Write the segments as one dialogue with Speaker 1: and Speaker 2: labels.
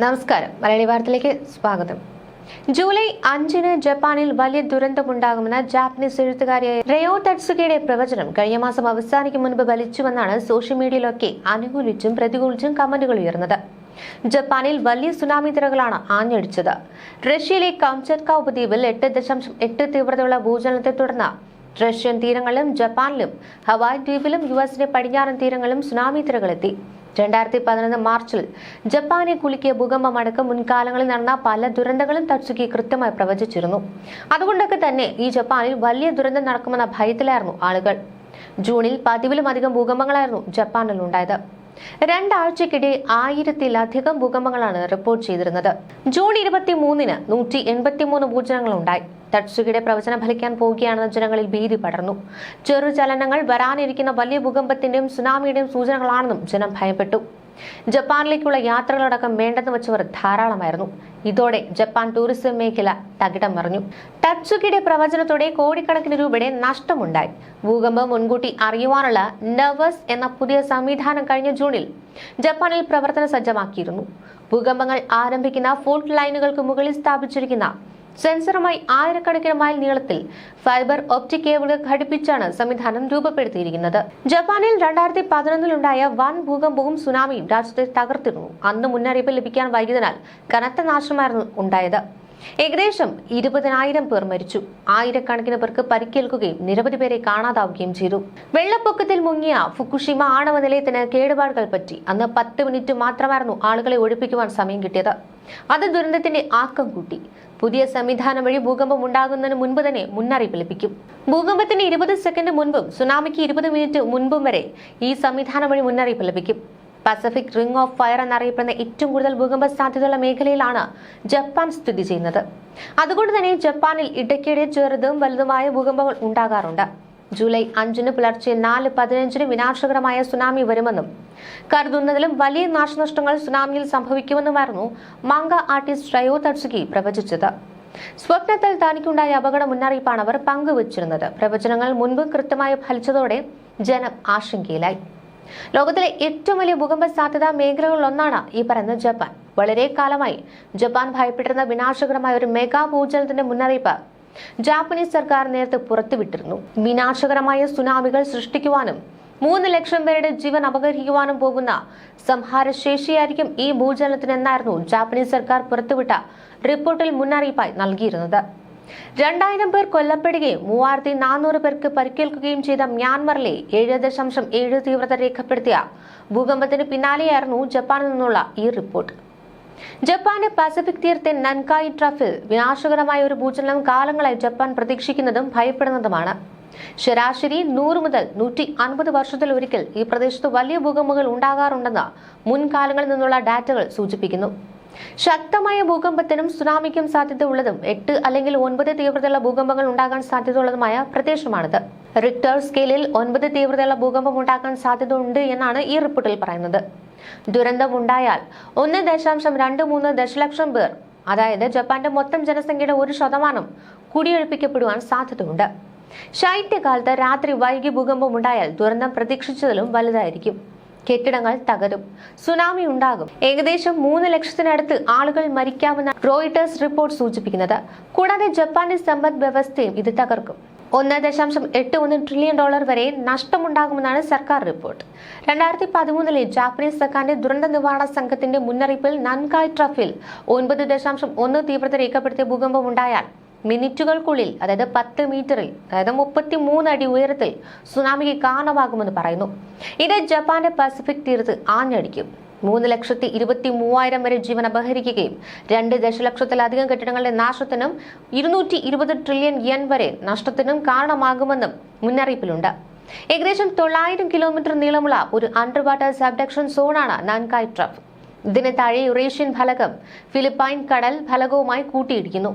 Speaker 1: നമസ്കാരം. മലയാളി വാർത്തയിലേക്ക് സ്വാഗതം. ജൂലൈ അഞ്ചിന് ജപ്പാനിൽ വലിയ ദുരന്തമുണ്ടാകുമെന്ന ജാപ്പനീസ് എഴുത്തുകാരിയായ റയോ തട്സുകയുടെ പ്രവചനം കഴിഞ്ഞ മാസം അവസാനിക്കും മുൻപ് വലിച്ചുവെന്നാണ് സോഷ്യൽ മീഡിയയിലൊക്കെ അനുകൂലിച്ചും പ്രതികൂലിച്ചും കമന്റുകൾ ഉയർന്നത്. ജപ്പാനിൽ വലിയ സുനാമി തിരകളാണ് ആഞ്ഞടിച്ചത്. റഷ്യയിലെ കംചത്ക ഉപദ്വീപിൽ എട്ട് ദശാംശം എട്ട് തീവ്രതയുള്ള ഭൂചലനത്തെ തുടർന്ന് റഷ്യൻ തീരങ്ങളിലും ജപ്പാനിലും ഹവായ് ദ്വീപിലും യു എസിന്റെ പടിഞ്ഞാറൻ തീരങ്ങളിലും സുനാമി തിരകളെത്തി. രണ്ടായിരത്തി പതിനൊന്ന് മാർച്ചിൽ ജപ്പാനെ കുലുക്കിയ ഭൂകമ്പമടക്കം മുൻകാലങ്ങളിൽ നടന്ന പല ദുരന്തങ്ങളും തത്സുക്കി കൃത്യമായി പ്രവചിച്ചിരുന്നു. അതുകൊണ്ടൊക്കെ തന്നെ ഈ ജപ്പാനിൽ വലിയ ദുരന്തം നടക്കുമെന്ന ഭയത്തിലായിരുന്നു ആളുകൾ. ജൂണിൽ പതിവിലും അധികം ഭൂകമ്പങ്ങളായിരുന്നു ജപ്പാനിൽ ഉണ്ടായത് രണ്ടാഴ്ചക്കിടെ ആയിരത്തിലധികം ഭൂകമ്പങ്ങളാണ് റിപ്പോർട്ട് ചെയ്തിരുന്നത്. ജൂൺ ഇരുപത്തി മൂന്നിന് നൂറ്റി എൺപത്തിമൂന്ന് ഭൂചനങ്ങൾ ഉണ്ടായി തട്സുകിയുടെ പ്രവചനം ഫലിക്കാൻ പോവുകയാണെന്ന ജനങ്ങളിൽ ഭീതി പടർന്നു. ചെറുചലനങ്ങൾ വരാനിരിക്കുന്ന വലിയ ഭൂകമ്പത്തിന്റെയും സുനാമിയുടെയും സൂചനകളാണെന്നും ജനം ഭയപ്പെട്ടു. ജപ്പാനിലേക്കുള്ള യാത്രകളടക്കം വേണ്ടെന്ന് വെച്ചവർ ധാരാളമായിരുന്നു. ഇതോടെ ജപ്പാൻ ടൂറിസം മേഖല തകിടം മറിഞ്ഞു ടച്ചുകിയുടെ പ്രവചനത്തോടെ കോടിക്കണക്കിന് രൂപയുടെ നഷ്ടമുണ്ടായി. ഭൂകമ്പം മുൻകൂട്ടി അറിയുവാനുള്ള നവസ് എന്ന പുതിയ സംവിധാനം കഴിഞ്ഞ ജൂണിൽ ജപ്പാനിൽ പ്രവർത്തന സജ്ജമാക്കിയിരുന്നു. ഭൂകമ്പങ്ങൾ ആരംഭിക്കുന്ന ഫോൾട്ട് ലൈനുകൾക്ക് മുകളിൽ സ്ഥാപിച്ചിരിക്കുന്ന സെൻസറുമായി ആയിരക്കണക്കിന് മൈൽ നീളത്തിൽ ഫൈബർ ഒപ്റ്റിക് കേബിളുകൾ ഘടിപ്പിച്ചാണ് സംവിധാനം രൂപപ്പെടുത്തിയിരിക്കുന്നത്. ജപ്പാനിൽ രണ്ടായിരത്തി പതിനൊന്നിലുണ്ടായ വൻ ഭൂകമ്പവും സുനാമിയും രാജ്യത്തെ തകർത്തിരുന്നു. അന്ന് മുന്നറിയിപ്പ് ലഭിക്കാൻ വൈകിയതിനാൽ കനത്ത നാശമായിരുന്നു ഉണ്ടായത്. ഏകദേശം ഇരുപതിനായിരം പേർ മരിച്ചു. ആയിരക്കണക്കിന് പേർക്ക് പരിക്കേൽക്കുകയും നിരവധി പേരെ കാണാതാവുകയും ചെയ്തു. വെള്ളപ്പൊക്കത്തിൽ മുങ്ങിയ ഫുക്കുഷിമ ആണവ നിലയത്തിന് കേടുപാടുകൾ പറ്റി. അന്ന് പത്ത് മിനിറ്റ് മാത്രമായിരുന്നു ആളുകളെ ഒഴിപ്പിക്കുവാൻ സമയം കിട്ടിയത്. അത് ദുരന്തത്തിന്റെ ആക്കം കൂട്ടി. പുതിയ സംവിധാനം വഴി ഭൂകമ്പം ഉണ്ടാകുന്നതിന് മുൻപ് തന്നെ മുന്നറിയിപ്പ് ലഭിക്കും. ഭൂകമ്പത്തിന് ഇരുപത് സെക്കൻഡ് മുൻപും സുനാമിക്ക് ഇരുപത് മിനിറ്റ് മുൻപും വരെ ഈ സംവിധാനം വഴി മുന്നറിയിപ്പ് ലഭിക്കും. പസഫിക് റിംഗ് ഓഫ് ഫയർ എന്നറിയപ്പെടുന്ന ഏറ്റവും കൂടുതൽ ഭൂകമ്പ സാധ്യതയുള്ള മേഖലയിലാണ് ജപ്പാൻ സ്ഥിതി ചെയ്യുന്നത്. അതുകൊണ്ട് തന്നെ ജപ്പാനിൽ ഇടയ്ക്കിടെ ചെറുതും വലുതുമായ ഭൂകമ്പങ്ങൾ ഉണ്ടാകാറുണ്ട്. ജൂലൈ അഞ്ചിന് പുലർച്ചെ നാല് പതിനഞ്ചിന് വിനാശകരമായ സുനാമി വരുമെന്നും കരുതുന്നതിലും വലിയ നാശനഷ്ടങ്ങൾ സുനാമിയിൽ സംഭവിക്കുമെന്നുമായിരുന്നു മാങ്ക ആർട്ടിസ്റ്റ് റയോ തഡ്സുകി പ്രവചിച്ചത്. സ്വപ്നത്തിൽ തനിക്കുണ്ടായ അപകട മുന്നറിയിപ്പാണ് അവർ പങ്കുവച്ചിരുന്നത്. പ്രവചനങ്ങൾ മുൻപ് കൃത്യമായി ഫലിച്ചതോടെ ജനം ആശങ്കയിലായി. ലോകത്തിലെ ഏറ്റവും വലിയ ഭൂകമ്പ സാധ്യതാ മേഖലകളിലൊന്നാണ് ഈ പറയുന്ന ജപ്പാൻ. വളരെ കാലമായി ജപ്പാൻ ഭയപ്പെട്ടിരുന്ന വിനാശകരമായ ഒരു മെഗാ ഭൂചലത്തിന്റെ മുന്നറിയിപ്പ് ജാപ്പനീസ് സർക്കാർ നേരത്തെ പുറത്തുവിട്ടിരുന്നു. വിനാശകരമായ സുനാമികൾ സൃഷ്ടിക്കുവാനും മൂന്ന് ലക്ഷം പേരുടെ ജീവൻ അപഹരിക്കുവാനും പോകുന്ന സംഹാരശേഷിയായിരിക്കും ഈ ഭൂചലനത്തിനെന്നായിരുന്നു ജാപ്പനീസ് സർക്കാർ പുറത്തുവിട്ട റിപ്പോർട്ടിൽ മുന്നറിയിപ്പായി നൽകിയിരുന്നത്. രണ്ടായിരം പേർ കൊല്ലപ്പെടുകയും മൂവായിരത്തി നാനൂറ് പേർക്ക് പരിക്കേൽക്കുകയും ചെയ്ത മ്യാൻമറിലെ ഏഴ് ദശാംശം ഏഴ് തീവ്രത രേഖപ്പെടുത്തിയ ഭൂകമ്പത്തിന് പിന്നാലെയായിരുന്നു ജപ്പാനിൽ നിന്നുള്ള ഈ റിപ്പോർട്ട്. ജപ്പാന്റെ പസഫിക് തീരത്തെ നൻകായി ട്രഫിൽ വിനാശകരമായ ഒരു ഭൂചലനം കാലങ്ങളായി ജപ്പാൻ പ്രതീക്ഷിക്കുന്നതും ഭയപ്പെടുന്നതുമാണ്. ശരാശരി നൂറ് മുതൽ നൂറ്റി അൻപത് വർഷത്തിൽ ഒരിക്കൽ ഈ പ്രദേശത്ത് വലിയ ഭൂകമ്പങ്ങൾ ഉണ്ടാകാറുണ്ടെന്ന് മുൻകാലങ്ങളിൽ നിന്നുള്ള ഡാറ്റകൾ സൂചിപ്പിക്കുന്നു. ശക്തമായ ഭൂകമ്പത്തിനും സുനാമിക്കും സാധ്യത ഉള്ളതും എട്ട് അല്ലെങ്കിൽ ഒൻപത് തീവ്രതയുള്ള ഭൂകമ്പങ്ങൾ ഉണ്ടാകാൻ സാധ്യതയുള്ളതുമായ പ്രദേശമാണിത്. റിക്ടർ സ്കെയിലിൽ ഒൻപത് തീവ്രതയുള്ള ഭൂകമ്പം ഉണ്ടാക്കാൻ സാധ്യത ഉണ്ട് എന്നാണ് ഈ റിപ്പോർട്ടിൽ പറയുന്നത്. ദുരന്തം ഉണ്ടായാൽ ഒന്ന് ദശാംശം രണ്ട് മൂന്ന് ദശലക്ഷം പേർ അതായത് ജപ്പാന്റെ മൊത്തം ജനസംഖ്യയുടെ ഒരു ശതമാനം കുടിയൊഴിപ്പിക്കപ്പെടുവാൻ സാധ്യതയുണ്ട്. ശൈത്യകാലത്ത് രാത്രി വൈകി ഭൂകമ്പം ഉണ്ടായാൽ ദുരന്തം പ്രതീക്ഷിച്ചതിലും വലുതായിരിക്കും. കെട്ടിടങ്ങൾ തകരും സുനാമി ഉണ്ടാകും. ഏകദേശം മൂന്ന് ലക്ഷത്തിനടുത്ത് ആളുകൾ മരിക്കാമെന്ന റോയിട്ടേഴ്സ് റിപ്പോർട്ട് സൂചിപ്പിക്കുന്നത്. കൂടാതെ ജപ്പാന്റെ സമ്പദ് വ്യവസ്ഥയും ഇത് തകർക്കും. ഒന്ന് ദശാംശം എട്ട് ഒന്ന് ട്രില്യൺ ഡോളർ വരെ നഷ്ടമുണ്ടാകുമെന്നാണ് സർക്കാർ റിപ്പോർട്ട്. രണ്ടായിരത്തി പതിമൂന്നിലെ ജാപ്പനീസ് സർക്കാരിന്റെ ദുരന്ത നിവാരണ സംഘത്തിന്റെ മുന്നറിയിപ്പിൽ നൻകായ് ട്രഫിൽ ഒൻപത് ദശാംശം ഒന്ന് തീവ്രത രേഖപ്പെടുത്തിയ ഭൂകമ്പം ഉണ്ടായാൽ മിനിറ്റുകൾക്കുള്ളിൽ അതായത് പത്ത് മീറ്ററിൽ അതായത് മുപ്പത്തി മൂന്ന് അടി ഉയരത്തിൽ സുനാമിക്ക് കാരണമാകുമെന്ന് പറയുന്നു. ഇത് ജപ്പാന്റെ പസഫിക് തീരത്ത് ആഞ്ഞടിക്കും. മൂന്ന് ലക്ഷത്തി ഇരുപത്തി മൂവായിരം വരെ ജീവൻ അപഹരിക്കുകയും രണ്ട് ദശലക്ഷത്തിലധികം കെട്ടിടങ്ങളുടെ നാശത്തിനും ഇരുന്നൂറ്റി ഇരുപത് ട്രില്യൺ യൻ വരെ നഷ്ടത്തിനും കാരണമാകുമെന്നും മുന്നറിയിപ്പിലുണ്ട്. ഏകദേശം തൊള്ളായിരം കിലോമീറ്റർ നീളമുള്ള ഒരു അണ്ടർ വാട്ടർ സബ്ഡക്ഷൻ സോണാണ് നാൻകായ് ട്രഫ്. ഇതിന് താഴെ യുറേഷ്യൻ ഫലകം ഫിലിപ്പൈൻ കടൽ ഫലകവുമായി കൂട്ടിയിടിക്കുന്നു.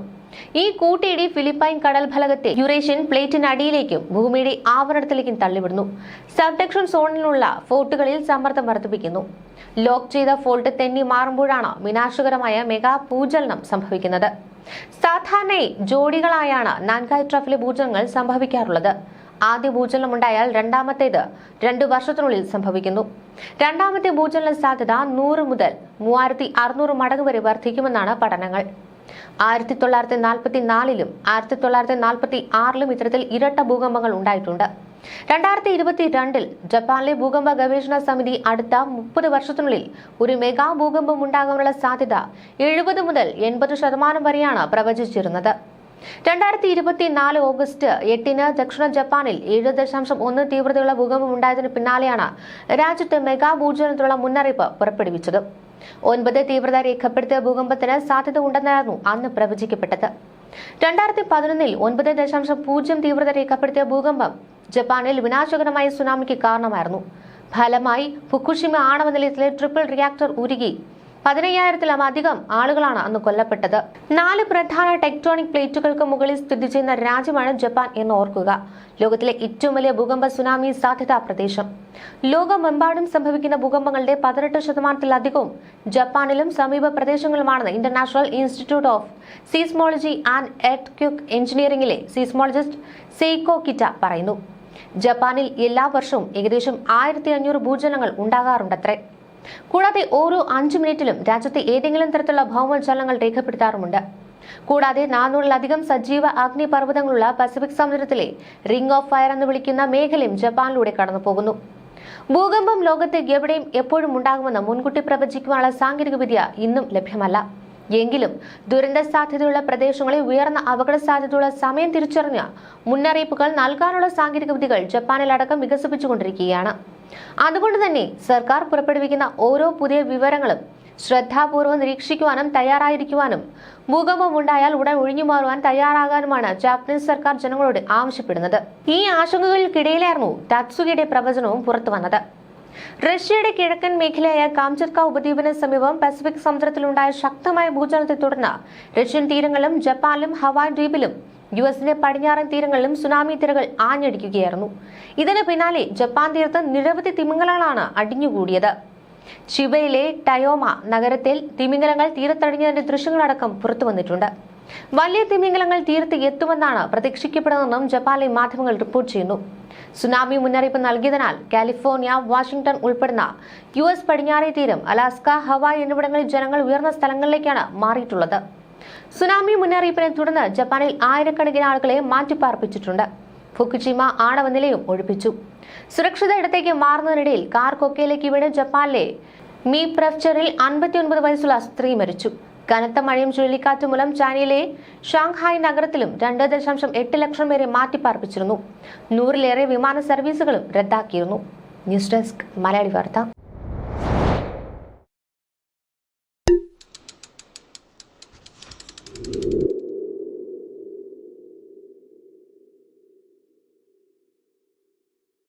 Speaker 1: ഈ കൂട്ടിയിടി ഫിലിപ്പൈൻ കടൽ ഫലകത്തെ യുറേഷ്യൻ പ്ലേറ്റിനടിയിലേക്കും ഭൂമിയുടെ ആവരണത്തിലേക്കും തള്ളിവിടുന്നു. സബ്ഡക്ഷൻ സോണിലുള്ള ഫോർട്ടുകളിൽ സമ്മർദ്ദം വർദ്ധിപ്പിക്കുന്നു. ലോക്ക് ചെയ്ത ഫോൾട്ട് തെന്നി മാറുമ്പോഴാണ് വിനാശകരമായ മെഗാ ഭൂചലനം സംഭവിക്കുന്നത്. സാധാരണയായി ജോഡികളായാണ് നാൻകായ് ട്രഫിലെ ഭൂചലനങ്ങൾ സംഭവിക്കാറുള്ളത്. ആദ്യ ഭൂചലനം ഉണ്ടായാൽ രണ്ടാമത്തേത് രണ്ടു വർഷത്തിനുള്ളിൽ സംഭവിക്കുന്നു. രണ്ടാമത്തെ ഭൂചലന സാധ്യത നൂറ് മുതൽ മൂവായിരത്തി അറുന്നൂറ് മടങ്ങ് വരെ വർദ്ധിക്കുമെന്നാണ് പഠനങ്ങൾ. ആയിരത്തി തൊള്ളായിരത്തി നാൽപ്പത്തി നാലിലും ആയിരത്തി തൊള്ളായിരത്തി നാൽപ്പത്തി ആറിലും ഇത്തരത്തിൽ ഇരട്ട ഭൂകമ്പങ്ങൾ ഉണ്ടായിട്ടുണ്ട്. രണ്ടായിരത്തി ഇരുപത്തി രണ്ടിൽ ജപ്പാനിലെ ഭൂകമ്പ ഗവേഷണ സമിതി അടുത്ത മുപ്പത് വർഷത്തിനുള്ളിൽ ഒരു മെഗാ ഭൂകമ്പം ഉണ്ടാകാനുള്ള സാധ്യത എഴുപത് മുതൽ എൺപത് ശതമാനം വരെയാണ് പ്രവചിച്ചിരുന്നത്. രണ്ടായിരത്തി ഇരുപത്തിനാല് ഓഗസ്റ്റ് എട്ടിന് ദക്ഷിണ ജപ്പാനിൽ ഏഴ് ദശാംശം ഒന്ന് തീവ്രതയുള്ള ഭൂകമ്പം ഉണ്ടായതിനു പിന്നാലെയാണ് രാജ്യത്ത് മെഗാ ഭൂചലനത്തിലുള്ള മുന്നറിയിപ്പ് പുറപ്പെടുവിച്ചത്. ഒൻപത് തീവ്രത രേഖപ്പെടുത്തിയ ഭൂകമ്പത്തിന് സാധ്യത ഉണ്ടെന്നായിരുന്നു അന്ന് പ്രവചിക്കപ്പെട്ടത്. രണ്ടായിരത്തി പതിനൊന്നിൽ ഒൻപത് ദശാംശം പൂജ്യം തീവ്രത രേഖപ്പെടുത്തിയ ഭൂകമ്പം ജപ്പാനിൽ വിനാശകരമായ സുനാമിക്ക് കാരണമായിരുന്നു. ഫലമായി ഫുക്കുഷിമ ആണവ നിലയത്തിലെ ട്രിപ്പിൾ റിയാക്ടർ ഉരുകി. പതിനയ്യായിരത്തിലും അധികം ആളുകളാണ് അന്ന് കൊല്ലപ്പെട്ടത്. നാല് പ്രധാന ടെക്ടോണിക് പ്ലേറ്റുകൾക്ക് മുകളിൽ സ്ഥിതി ചെയ്യുന്ന രാജ്യമാണ് ജപ്പാൻ എന്ന് ഓർക്കുക. ലോകത്തിലെ ഏറ്റവും വലിയ ഭൂകമ്പ സുനാമി സാധ്യതാ പ്രദേശം. ലോകമെമ്പാടും സംഭവിക്കുന്ന ഭൂകമ്പങ്ങളുടെ പതിനെട്ട് ശതമാനത്തിലധികവും ജപ്പാനിലും സമീപ പ്രദേശങ്ങളുമാണെന്ന് international institute of seismology and earthquake എഞ്ചിനീയറിംഗിലെ seismologist Seiko Kita പറയുന്നു. ജപ്പാനിൽ എല്ലാ വർഷവും ഏകദേശം ആയിരത്തി അഞ്ഞൂറ് ഭൂചലനങ്ങൾ ഉണ്ടാകാറുണ്ടത്രേ. കൂടാതെ ഓരോ അഞ്ചു മിനിറ്റിലും രാജ്യത്തെ ഏതെങ്കിലും തരത്തിലുള്ള ഭൗമജലങ്ങൾ രേഖപ്പെടുത്താറുമുണ്ട്. കൂടാതെ നാനൂറിലധികം സജീവ അഗ്നിപർവതങ്ങളുള്ള പസഫിക് സമുദ്രത്തിലെ റിംഗ് ഓഫ് ഫയർ എന്ന് വിളിക്കുന്ന മേഖലയും ജപ്പാനിലൂടെ കടന്നുപോകുന്നു. ഭൂകമ്പം ലോകത്ത് എവിടെയും എപ്പോഴും ഉണ്ടാകുമെന്ന് മുൻകൂട്ടി പ്രവചിക്കുവാനുള്ള സാങ്കേതികവിദ്യ ഇന്നും ലഭ്യമല്ല. എങ്കിലും ദുരന്ത സാധ്യതയുള്ള പ്രദേശങ്ങളിൽ ഉയർന്ന അപകട സാധ്യതയുള്ള സമയം തിരിച്ചറിഞ്ഞ് മുന്നറിയിപ്പുകൾ നൽകാനുള്ള സാങ്കേതിക വിദ്യകൾ ജപ്പാനിലടക്കം വികസിപ്പിച്ചുകൊണ്ടിരിക്കുകയാണ്. അതുകൊണ്ട് തന്നെ സർക്കാർ പുറപ്പെടുവിക്കുന്ന ഓരോ പുതിയ വിവരങ്ങളും ശ്രദ്ധാപൂർവം നിരീക്ഷിക്കുവാനും തയ്യാറായിരിക്കുവാനും ഭൂകമ്പം ഉണ്ടായാൽ ഉടൻ ഒഴിഞ്ഞുമാറുവാൻ തയ്യാറാകാനുമാണ് ജാപ്പനീസ് സർക്കാർ ജനങ്ങളോട് ആവശ്യപ്പെടുന്നത്. ഈ ആശങ്കകൾക്കിടയിലായിരുന്നു ടാറ്റ്സുഗയുടെ പ്രവചനവും പുറത്തുവന്നത്. റഷ്യയുടെ കിഴക്കൻ മേഖലയായ കാംചർക്ക ഉപദ്വീപിന് സമീപം പസഫിക് സമുദ്രത്തിലുണ്ടായ ശക്തമായ ഭൂചലനത്തെ തുടർന്ന് റഷ്യൻ തീരങ്ങളും ജപ്പാനിലും ഹവായ് ദ്വീപിലും യു എസിന്റെ പടിഞ്ഞാറൻ തീരങ്ങളിലും സുനാമി തിരകൾ ആഞ്ഞടിക്കുകയായിരുന്നു. ഇതിന് പിന്നാലെ ജപ്പാൻ തീരത്ത് നിരവധി തിമിംഗലങ്ങളാണ് അടിഞ്ഞുകൂടിയത്. ചിബയിലെ ടയോമ നഗരത്തിൽ തിമിംഗലങ്ങൾ തീരത്തടിഞ്ഞതിന്റെ ദൃശ്യങ്ങളടക്കം പുറത്തു വന്നിട്ടുണ്ട് വലിയ തിമിംഗലങ്ങൾ തീരത്ത് എത്തുമെന്നാണ് പ്രതീക്ഷിക്കപ്പെടുന്നതെന്നും ജപ്പാനിലെ മാധ്യമങ്ങൾ റിപ്പോർട്ട് ചെയ്യുന്നു. സുനാമി മുന്നറിയിപ്പ് നൽകിയതിനാൽ കാലിഫോർണിയ വാഷിംഗ്ടൺ ഉൾപ്പെടുന്ന യു എസ് പടിഞ്ഞാറേ തീരം അലാസ്ക ഹവായ് എന്നിവിടങ്ങളിൽ ജനങ്ങൾ ഉയർന്ന സ്ഥലങ്ങളിലേക്കാണ് മാറിയിട്ടുള്ളത്. സുനാമി മുന്നറിയിപ്പിനെ തുടർന്ന് ജപ്പാനിൽ ആയിരക്കണക്കിന് ആളുകളെ മാറ്റിപ്പാർപ്പിച്ചിട്ടുണ്ട്. ഫുക്കുചിമ ആണവ നിലയം ഒഴിപ്പിച്ചു. സുരക്ഷിത ഇടത്തേക്ക് മാറുന്നതിനിടയിൽ കാർ കൊക്കയിലേക്ക് വീണ് ജപ്പാനിലെ മീ പ്രഫ്ചറിൽ അൻപത്തിയൊൻപത് വയസ്സുള്ള സ്ത്രീ മരിച്ചു. കനത്ത മഴയും ചുഴലിക്കാറ്റും മൂലം ചൈനയിലെ ഷാങ്ഹായ് നഗരത്തിലും രണ്ട് ദശാംശം എട്ട് ലക്ഷം പേരെ മാറ്റിപ്പാർപ്പിച്ചിരുന്നു. നൂറിലേറെ വിമാന സർവീസുകളും റദ്ദാക്കിയിരുന്നു. ന്യൂസ് ഡെസ്ക് മലയാളി വാർത്ത.